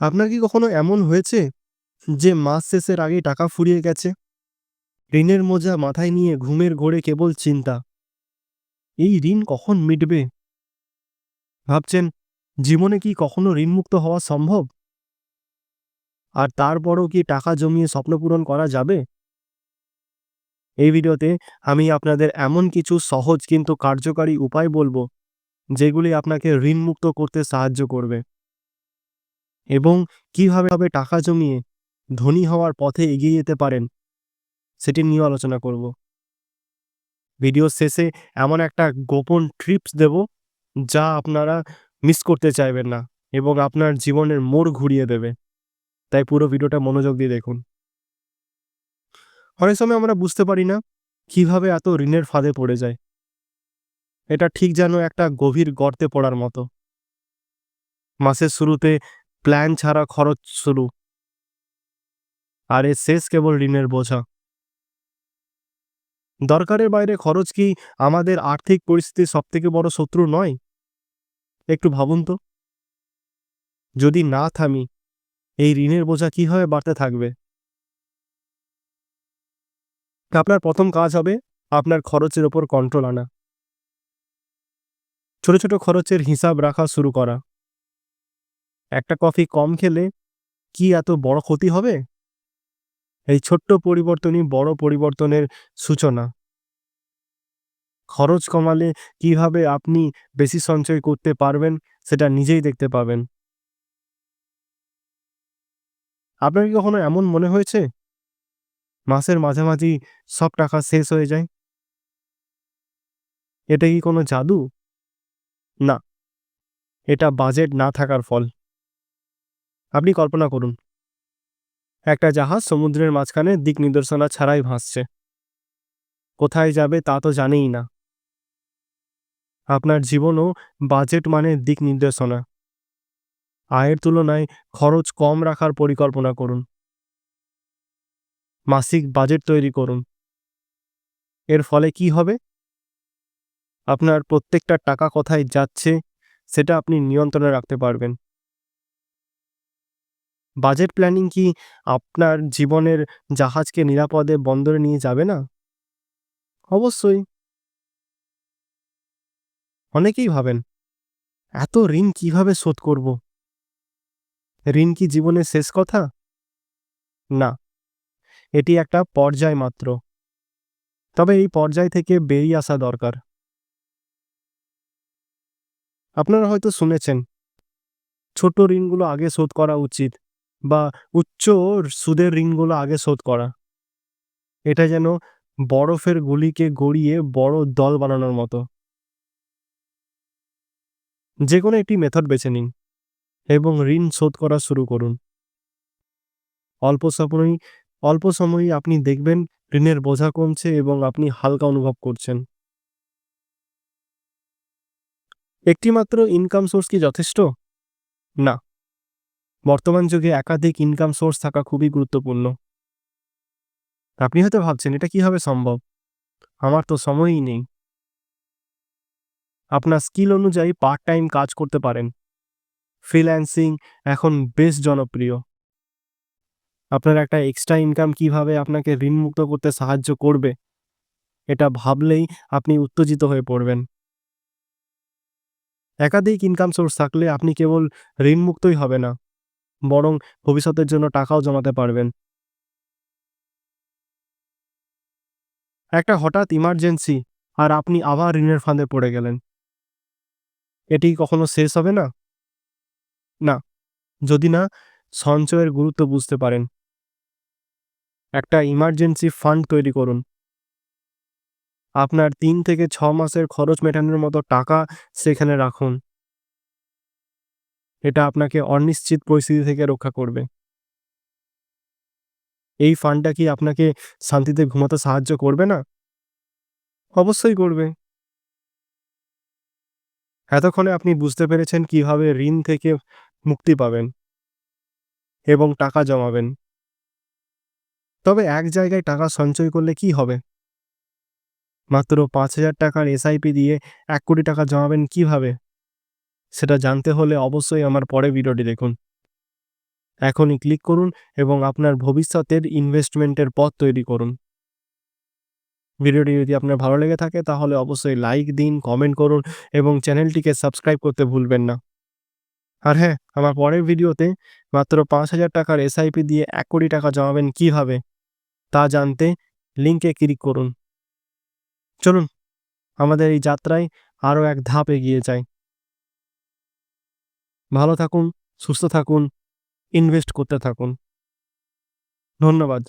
আপনার কি কখনো এমন হয়েছে যে মাস শেষের আগেই টাকা ফুরিয়ে গেছে? ঋণের মোজা মাথায় নিয়ে ঘুমের ঘোরে কেবল চিন্তা। এই ঋণ কখন মিটবে? ভাবছেন, জীবনে কি কখনো ঋণমুক্ত হওয়া সম্ভব? আর তারপরও কি টাকা জমিয়ে স্বপ্ন পূরণ করা যাবে? এই ভিডিওতে আমি আপনাদের এমন কিছু সহজ কিন্তু কার্যকারী উপায় বলব, যেগুলি আপনাকে ঋণমুক্ত করতে সাহায্য করবে। এবং কীভাবে টাকা জমিয়ে ধনী হওয়ার পথে এগিয়ে যেতে পারেন, সেটি নিয়ে আলোচনা করব। ভিডিও শেষে এমন একটা গোপন ট্রিপস দেব যা আপনারা মিস করতে চাইবেন না এবং আপনার জীবনের মোড় ঘুরিয়ে দেবে। তাই পুরো ভিডিওটা মনোযোগ দিয়ে দেখুন। অনেক সময় আমরা বুঝতে পারি না কীভাবে এত ঋণের ফাঁদে পড়ে যায়। এটা ঠিক যেন একটা গভীর গর্তে পড়ার মতো। মাসের শুরুতে প্ল্যান ছাড়া খরচ শুরু। আর এর শেষ কেবল ঋণের বোঝা। দরকারের বাইরে খরচ কি আমাদের আর্থিক পরিস্থিতির সবথেকে বড় শত্রু নয়? একটু ভাবুন তো। যদি না থামি, এই ঋণের বোঝা কীভাবে বাড়তে থাকবে? আপনার প্রথম কাজ হবে আপনার খরচের ওপর কন্ট্রোল আনা। ছোট ছোট খরচের হিসাব রাখা শুরু করা। একটা কফি কম খেলে কি এত বড় ক্ষতি হবে? এই ছোট্ট পরিবর্তনই বড় পরিবর্তনের সূচনা। খরচ কমালে কীভাবে আপনি বেশি সঞ্চয় করতে পারবেন সেটা নিজেই দেখতে পাবেন। আপনার কি কখনো এমন মনে হয়েছে? মাসের মাঝামাঝি সব টাকা শেষ হয়ে যায়। এটা কি কোনো জাদু? না। এটা বাজেট না থাকার ফল। আপনি কল্পনা করুন। একটা জাহাজ সমুদ্রের মাঝখানে দিক নির্দেশনা ছাড়াই ভাসছে। কোথায় যাবে তা তো জানেই না। আপনার জীবনও বাজেট মানে দিক নির্দেশনা। আয়ের তুলনায় খরচ কম রাখার পরিকল্পনা করুন। মাসিক বাজেট তৈরি করুন। এর ফলে কি হবে? আপনার প্রত্যেকটা টাকা কোথায় যাচ্ছে সেটা আপনি নিয়ন্ত্রণে রাখতে পারবেন। বাজেট প্ল্যানিং কি আপনার জীবনের জাহাজকে নিরাপদে বন্দরে নিয়ে যাবে না? অবশ্যই। অনেকেই ভাবেন, এত ঋণ কীভাবে শোধ করব? ঋণ কি জীবনের শেষ কথা? না, এটি একটা পর্যায় মাত্র। তবে এই পর্যায় থেকে বেরিয়ে আসা দরকার। আপনারা হয়তো শুনেছেন, ছোট ঋণগুলো আগে শোধ করা উচিত। বা উচ্চ সুদের ঋণগুলো আগে শোধ করা। এটা যেন বরফের গুলিকে গড়িয়ে বড় দল বানানোর মতো। যে কোনো একটি মেথড বেছে নিন এবং ঋণ শোধ করা শুরু করুন। অল্প সময়, অল্প সময়ই আপনি দেখবেন ঋণের বোঝা কমছে এবং আপনি হালকা অনুভব করছেন। একটিমাত্র ইনকাম সোর্স কি যথেষ্ট? না। বর্তমান যুগে একাধিক ইনকাম সোর্স থাকা খুবই গুরুত্বপূর্ণ। আপনি হয়তো ভাবছেন, এটা কীভাবে সম্ভব? আমার তো সময়ই নেই। আপনার স্কিল অনুযায়ী পার্ট টাইম কাজ করতে পারেন। ফ্রিল্যান্সিং এখন বেশ জনপ্রিয়। আপনার একটা এক্সট্রা ইনকাম কীভাবে আপনাকে ঋণমুক্ত করতে সাহায্য করবে, এটা ভাবলেই আপনি উত্তেজিত হয়ে পড়বেন। একাধিক ইনকাম সোর্স থাকলে আপনি কেবল ঋণমুক্তই হবে না। বরং ভবিষ্যতের জন্য টাকাও জমাতে পারবেন। একটা হঠাৎ ইমার্জেন্সি আর আপনি আবার ঋণের ফাঁদে পড়ে গেলেন। এটি কখনো শেষ হবে না? না, যদি না, সঞ্চয়ের গুরুত্ব বুঝতে পারেন। একটা ইমার্জেন্সি ফান্ড তৈরি করুন। আপনার তিন থেকে ছ মাসের খরচ মেটানোর মতো টাকা সেখানে রাখুন। এটা আপনাকে অনিশ্চিত পরিস্থিতি থেকে রক্ষা করবে। এই ফান্ডটা কি আপনাকে শান্তিতে ঘুমাতে সাহায্য করবে না? অবশ্যই করবে। এতক্ষণে আপনি বুঝতে পেরেছেন কীভাবে ঋণ থেকে মুক্তি পাবেন এবং টাকা জমাবেন। তবে এক জায়গায় টাকা সঞ্চয় করলে কি হবে? মাত্র পাঁচ হাজার টাকার এসআইপি দিয়ে এক কোটি টাকা জমাবেন কীভাবে? সেটা জানতে হলে অবশ্যই আমার পরে ভিডিওটি দেখুন। এখনই ক্লিক করুন এবং আপনার ভবিষ্যতের ইনভেস্টমেন্টের পথ তৈরি করুন। ভিডিওটি যদি আপনার ভালো লেগে থাকে তাহলে অবশ্যই লাইক দিন, কমেন্ট করুন এবং চ্যানেলটিকে সাবস্ক্রাইব করতে ভুলবেন না। আর হ্যাঁ আমার পরের ভিডিওতে মাত্র পাঁচ হাজার টাকার এসআইপি দিয়ে এক কোটি টাকা জমাবেন কীভাবে তা জানতে লিঙ্কে ক্লিক করুন। চলুন, আমাদের এই যাত্রায় আরও এক ধাপ এগিয়ে যাই। ভালো থাকুন সুস্থ থাকুন ইনভেস্ট করতে থাকুন। ধন্যবাদ।